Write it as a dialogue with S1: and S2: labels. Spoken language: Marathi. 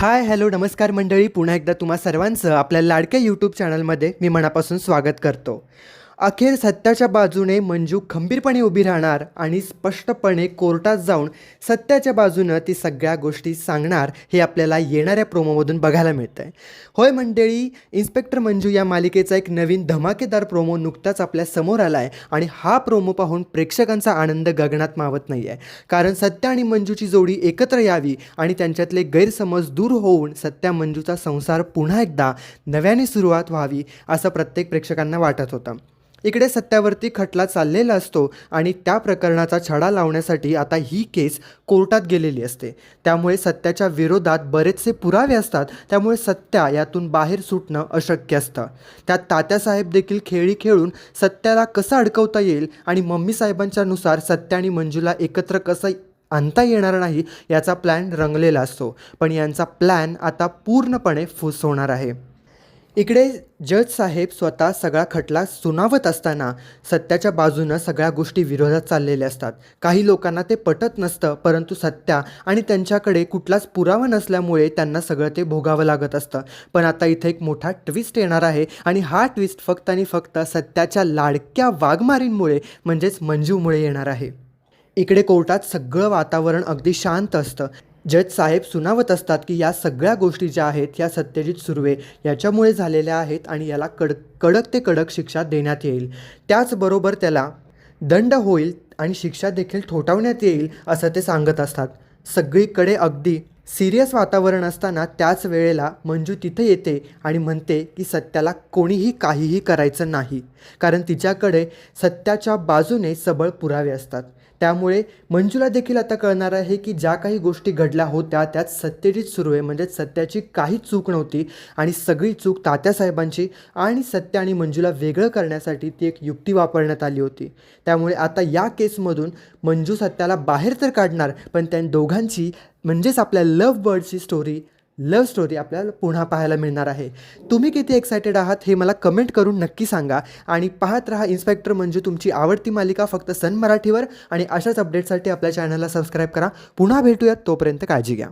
S1: हाय हॅलो नमस्कार मंडळी. पुन्हा एकदा तुम्हा सर्वांचं आपल्या लाडक्या यूट्यूब चॅनलमध्ये मी मनापासून स्वागत करतो. अखेर सत्याच्या बाजूने मंजू खंबीरपणे उभी राहणार आणि स्पष्टपणे कोर्टात जाऊन सत्याच्या बाजूनं ती सगळ्या गोष्टी सांगणार हे आपल्याला येणाऱ्या प्रोमोमधून बघायला मिळतं आहे होय मंडळी इन्स्पेक्टर मंजू या मालिकेचा एक नवीन धमाकेदार प्रोमो नुकताच आपल्यासमोर आला आहे आणि हा प्रोमो पाहून प्रेक्षकांचा आनंद गगनात मावत नाही आहे कारण सत्या आणि मंजूची जोडी एकत्र यावी आणि त्यांच्यातले गैरसमज दूर होऊन सत्या मंजूचा संसार पुन्हा एकदा नव्याने सुरुवात व्हावी असं प्रत्येक प्रेक्षकांना वाटत होतं. इकडे सत्यावरती खटला चाललेला असतो आणि त्या प्रकरणाचा छडा लावण्यासाठी आता ही केस कोर्टात गेलेली असते. त्यामुळे सत्याच्या विरोधात बरेचसे पुरावे असतात. त्यामुळे सत्या यातून बाहेर सुटणं अशक्य असतं. त्यात तात्यासाहेब देखील खेळी खेळून सत्याला कसं अडकवता येईल आणि मम्मी साहेबांच्या नुसार सत्या आणि मंजूला एकत्र कसं आणता येणार नाही याचा प्लॅन रंगलेला असतो. पण यांचा प्लॅन आता पूर्णपणे फुस होणार आहे. इकडे जज साहेब स्वतः सगळा खटला सुनावत असताना सत्याच्या बाजूनं सगळ्या गोष्टी विरोधात चाललेल्या असतात. काही लोकांना ते पटत नसतं परंतु सत्या आणि त्यांच्याकडे कुठलाच पुरावा नसल्यामुळे त्यांना सगळं ते भोगावं लागत असतं. पण आता इथे एक मोठा ट्विस्ट येणार आहे आणि हा ट्विस्ट फक्त आणि फक्त सत्याच्या लाडक्या वाघमारींमुळे म्हणजेच मंजूमुळे येणार आहे. इकडे कोर्टात सगळं वातावरण अगदी शांत असतं. जज साहेब सुनावत असतात की या सगळ्या गोष्टी ज्या आहेत या सत्यजित सुर्वे याच्यामुळे झालेल्या आहेत आणि याला कड कडक ते कडक शिक्षा देण्यात येईल. त्याचबरोबर त्याला दंड होईल आणि शिक्षा देखील ठोठावण्यात येईल असं ते सांगत असतात. सगळीकडे अगदी सिरियस वातावरण असताना त्याच वेळेला मंजू तिथे येते आणि म्हणते की सत्याला कोणीही काहीही करायचं नाही. कारण तिच्याकडे सत्याच्या बाजूने सबळ पुरावे असतात. त्यामुळे मंजूला देखील आता कळणार आहे की ज्या काही गोष्टी घडल्या होत्या त्यात सत्यजित सुर्वे म्हणजे सत्याची काही चूक नव्हती आणि सगळी चूक तात्यासाहेबांची आणि सत्य आणि मंजूला वेगळं करण्यासाठी ती एक युक्ती वापरण्यात आली होती. त्यामुळे आता या केसमधून मंजू सत्याला बाहेर तर काढणार पण त्या दोघांची म्हणजेच आपल्या लव्ह बर्डची स्टोरी लव्ह स्टोरी आपल्याला पुन्हा पाहायला मिळणार आहे. तुम्ही किती एक्सायटेड आहात हे मला कमेंट करून नक्की सांगा आणि पाहत रहा इन्स्पेक्टर म्हणजे तुमची आवडती मालिका फक्त सन मराठीवर आणि अशाच अपडेटसाठी आपल्या चॅनलला सबस्क्राईब करा. पुन्हा भेटूयात तोपर्यंत काळजी घ्या.